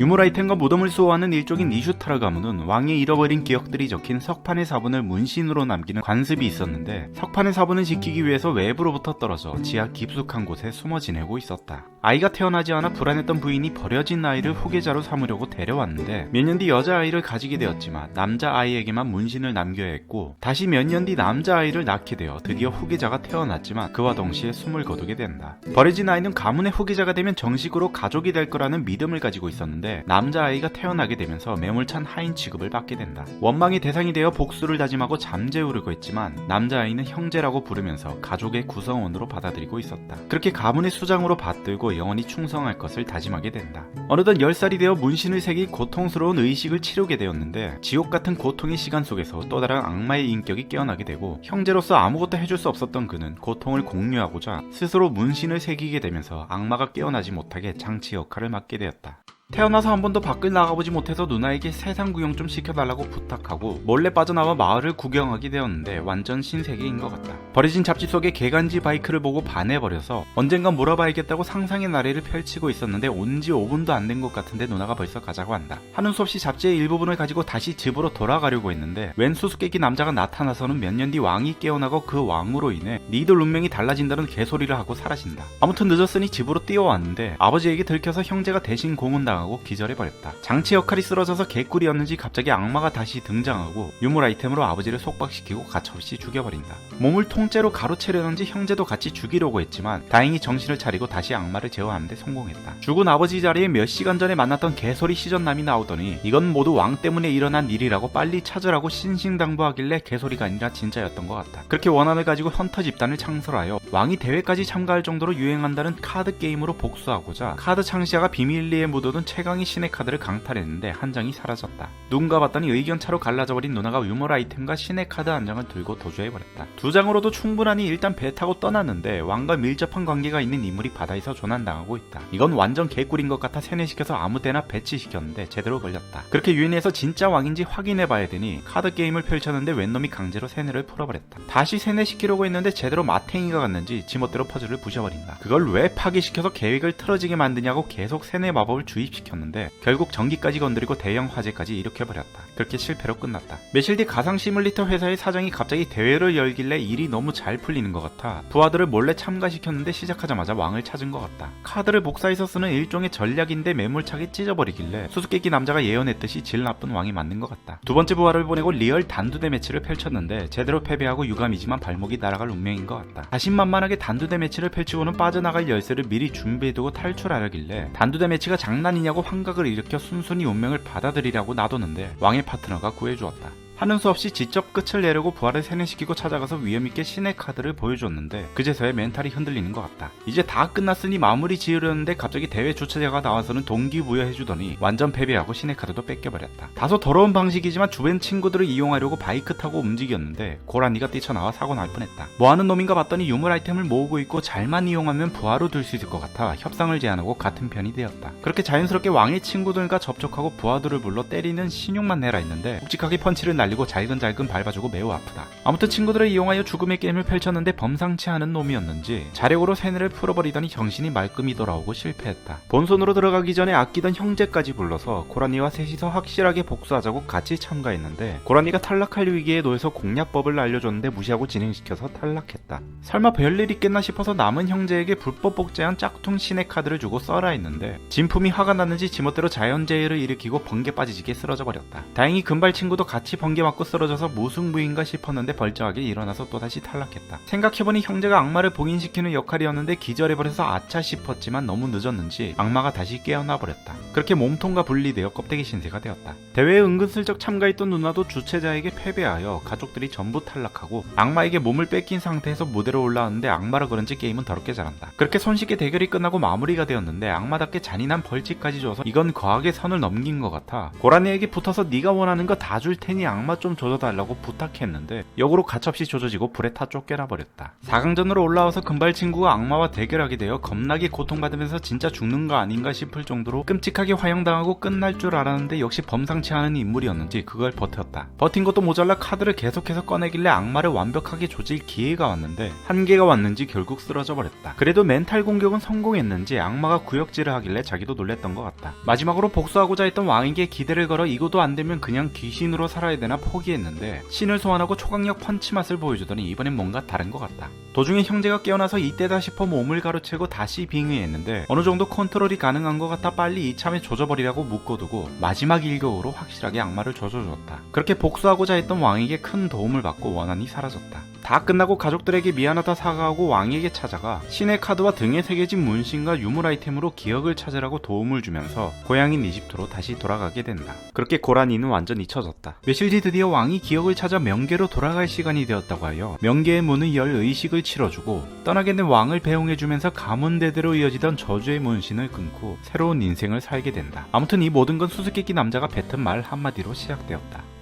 유물 아이템과 무덤을 수호하는 일종인 이슈타르 가문은 왕의 잃어버린 기억들이 적힌 석판의 사본을 문신으로 남기는 관습이 있었는데 석판의 사본을 지키기 위해서 외부로부터 떨어져 지하 깊숙한 곳에 숨어 지내고 있었다. 아이가 태어나지 않아 불안했던 부인이 버려진 아이를 후계자로 삼으려고 데려왔는데 몇 년 뒤 여자아이를 가지게 되었지만 남자아이에게만 문신을 남겨야 했고 다시 몇 년 뒤 남자아이를 낳게 되어 드디어 후계자가 태어났지만 그와 동시에 숨을 거두게 된다. 버려진 아이는 가문의 후계자가 되면 정식으로 가족이 될 거라는 믿음을 가지고 있었는데 남자아이가 태어나게 되면서 매몰찬 하인 취급을 받게 된다. 원망의 대상이 되어 복수를 다짐하고 잠재우려고 했지만 남자아이는 형제라고 부르면서 가족의 구성원으로 받아들이고 있었다. 그렇게 가문의 수장으로 받들고 영원히 충성할 것을 다짐하게 된다. 어느덧 10살이 되어 문신을 새긴 고통스러운 의식을 치르게 되었는데 지옥 같은 고통의 시간 속에서 또 다른 악마의 인격이 깨어나게 되고 형제로서 아무것도 해줄 수 없었던 그는 고통을 공유하고자 스스로 문신을 새기게 되면서 악마가 깨어나지 못하게 장치 역할을 맡게 되었다. 태어나서 한 번도 밖을 나가보지 못해서 누나에게 세상 구경 좀 시켜달라고 부탁하고 몰래 빠져나와 마을을 구경하게 되었는데 완전 신세계인 것 같다. 버려진 잡지 속에 개간지 바이크를 보고 반해버려서 언젠간 몰아봐야겠다고 상상의 나래를 펼치고 있었는데 온 지 5분도 안 된 것 같은데 누나가 벌써 가자고 한다. 하는 수 없이 잡지의 일부분을 가지고 다시 집으로 돌아가려고 했는데 웬 수수께끼 남자가 나타나서는 몇 년 뒤 왕이 깨어나고 그 왕으로 인해 니들 운명이 달라진다는 개소리를 하고 사라진다. 아무튼 늦었으니 집으로 뛰어왔는데 아버지에게 들켜서 형제가 대신 고문 당하고 기절해버렸다. 장치 역할이 쓰러져서 개꿀이었는지 갑자기 악마가 다시 등장하고 유물 아이템으로 아버지를 속박시키고 가차없이 죽여버린다. 몸을 통째로 가로채려는지 형제도 같이 죽이려고 했지만 다행히 정신을 차리고 다시 악마를 제어하는데 성공했다. 죽은 아버지 자리에 몇 시간 전에 만났던 개소리 시전남이 나오더니 이건 모두 왕 때문에 일어난 일이라고 빨리 찾으라고 신신당부하길래 개소리가 아니라 진짜였던 것 같다. 그렇게 원한을 가지고 헌터 집단을 창설하여 왕이 대회까지 참가할 정도로 유행한다는 카드 게임으로 복수하고자 카드 창시자가 비밀리에 묻어둔 최강의 신의 카드를 강탈했는데 한 장이 사라졌다. 누군가 봤더니 의견차로 갈라져버린 누나가 유물 아이템과 신의 카드 한 장을 들고 도주해버렸다. 두 장으로도 충분하니 일단 배 타고 떠났는데 왕과 밀접한 관계가 있는 인물이 바다에서 조난당하고 있다. 이건 완전 개꿀인 것 같아 세뇌시켜서 아무 데나 배치시켰는데 제대로 걸렸다. 그렇게 유인해서 진짜 왕인지 확인해봐야 되니 카드 게임을 펼쳤는데 웬 놈이 강제로 세뇌를 풀어버렸다. 다시 세뇌시키려고 했는데 제대로 마탱이가 갔는지 지멋대로 퍼즐을 부셔버린다. 그걸 왜 파기시켜서 계획을 틀어지게 만드냐고 계속 세뇌 마법을 주입 시켰는데 결국 전기까지 건드리고 대형 화재까지 일으켜버렸다. 그렇게 실패로 끝났다. 며칠 뒤 가상 시뮬리터 회사의 사장이 갑자기 대회를 열길래 일이 너무 잘 풀리는 것 같아 부하들을 몰래 참가시켰는데 시작하자마자 왕을 찾은 것 같다. 카드를 복사해서 쓰는 일종의 전략인데 매몰차게 찢어버리길래 수수께끼 남자가 예언했듯이 질 나쁜 왕이 맞는 것 같다. 두 번째 부하를 보내고 리얼 단두대 매치를 펼쳤는데 제대로 패배하고 유감이지만 발목이 날아갈 운명인 것 같다. 자신만만하게 단두대 매치를 펼치고는 빠져나갈 열쇠를 미리 준비해두고 탈출하려길래 단두대 매치가 장난 이냐고 환각을 일으켜 순순히 운명을 받아들이라고 놔뒀는데 왕의 파트너가 구해주었다. 하는 수 없이 직접 끝을 내려고 부하를 세뇌시키고 찾아가서 위험있게 신의 카드를 보여줬는데 그제서야 멘탈이 흔들리는 것 같다. 이제 다 끝났으니 마무리 지으려는데 갑자기 대회 주최자가 나와서는 동기부여해주더니 완전 패배하고 신의 카드도 뺏겨버렸다. 다소 더러운 방식이지만 주변 친구들을 이용하려고 바이크 타고 움직였는데 고라니가 뛰쳐나와 사고 날 뻔했다. 뭐하는 놈인가 봤더니 유물 아이템을 모으고 있고 잘만 이용하면 부하로 들 수 있을 것 같아 협상을 제안하고 같은 편이 되었다. 그렇게 자연스럽게 왕의 친구들과 접촉하고 부하들을 불러 때리는 신용만 내라 했는데 묵직하게 펀치를 날 리고 잘근잘근 밟아주고 매우 아프다. 아무튼 친구들을 이용하여 죽음의 게임을 펼쳤는데 범상치 않은 놈이었는지 자력으로 세뇌를 풀어버리더니 정신이 말끔히 돌아오고 실패했다. 본선으로 들어가기 전에 아끼던 형제까지 불러서 고라니와 셋이서 확실하게 복수하자고 같이 참가했는데 고라니가 탈락할 위기에 놓여서 공략법을 알려줬는데 무시하고 진행시켜서 탈락했다. 설마 별일 있겠나 싶어서 남은 형제에게 불법 복제한 짝퉁 신의 카드를 주고 써라 했는데 진품이 화가 났는지 지멋대로 자연재해를 일으키고 번개 빠지지게 쓰러져 버렸다. 다행히 금발 친구도 같이 번개 맞고 쓰러져서 무승부인가 싶었는데 벌쩍하게 일어나서 또다시 탈락했다. 생각해보니 형제가 악마를 봉인시키는 역할이었는데 기절해버려서 아차 싶었지만 너무 늦었는지 악마가 다시 깨어나 버렸다. 그렇게 몸통과 분리되어 껍데기 신세가 되었다. 대회에 은근슬쩍 참가했던 누나도 주최자에게 패배하여 가족들이 전부 탈락하고 악마에게 몸을 뺏긴 상태에서 무대로 올라왔는데 악마라 그런지 게임은 더럽게 잘한다. 그렇게 손쉽게 대결이 끝나고 마무리가 되었는데 악마답게 잔인한 벌칙까지 줘서 이건 과하게 선을 넘긴 것 같아. 고라니에게 붙어서 네가 원하는 거 다 줄 테니 악마 악마 좀 조져달라고 부탁했는데 역으로 가차없이 조져지고 불에 타 쫓겨나 버렸다. 4강전으로 올라와서 금발 친구가 악마와 대결하게 되어 겁나게 고통받으면서 진짜 죽는 거 아닌가 싶을 정도로 끔찍하게 화형당하고 끝날 줄 알았는데 역시 범상치 않은 인물이었는지 그걸 버텼다. 버틴 것도 모자라 카드를 계속해서 꺼내길래 악마를 완벽하게 조질 기회가 왔는데 한계가 왔는지 결국 쓰러져 버렸다. 그래도 멘탈 공격은 성공했는지 악마가 구역질을 하길래 자기도 놀랬던 것 같다. 마지막으로 복수하고자 했던 왕에게 기대를 걸어 이거도 안 되면 그냥 귀신으로 살아야 되나 포기했는데 신을 소환하고 초강력 펀치 맛을 보여주더니 이번엔 뭔가 다른 것 같다. 도중에 형제가 깨어나서 이때다 싶어 몸을 가로채고 다시 빙의했는데 어느 정도 컨트롤이 가능한 것 같아 빨리 이참에 조져버리라고 묶어두고 마지막 일격으로 확실하게 악마를 조져줬다. 그렇게 복수하고자 했던 왕에게 큰 도움을 받고 원한이 사라졌다. 다 끝나고 가족들에게 미안하다 사과하고 왕에게 찾아가 신의 카드와 등에 새겨진 문신과 유물 아이템으로 기억을 찾으라고 도움을 주면서 고향인 이집트로 다시 돌아가게 된다. 그렇게 고라니는 완전 잊혀졌다. 며칠 뒤 드디어 왕이 기억을 찾아 명계로 돌아갈 시간이 되었다고 하여 명계의 문을 열 의식을 치러주고 떠나게 된 왕을 배웅해주면서 가문대대로 이어지던 저주의 문신을 끊고 새로운 인생을 살게 된다. 아무튼 이 모든 건 수수께끼 남자가 뱉은 말 한마디로 시작되었다.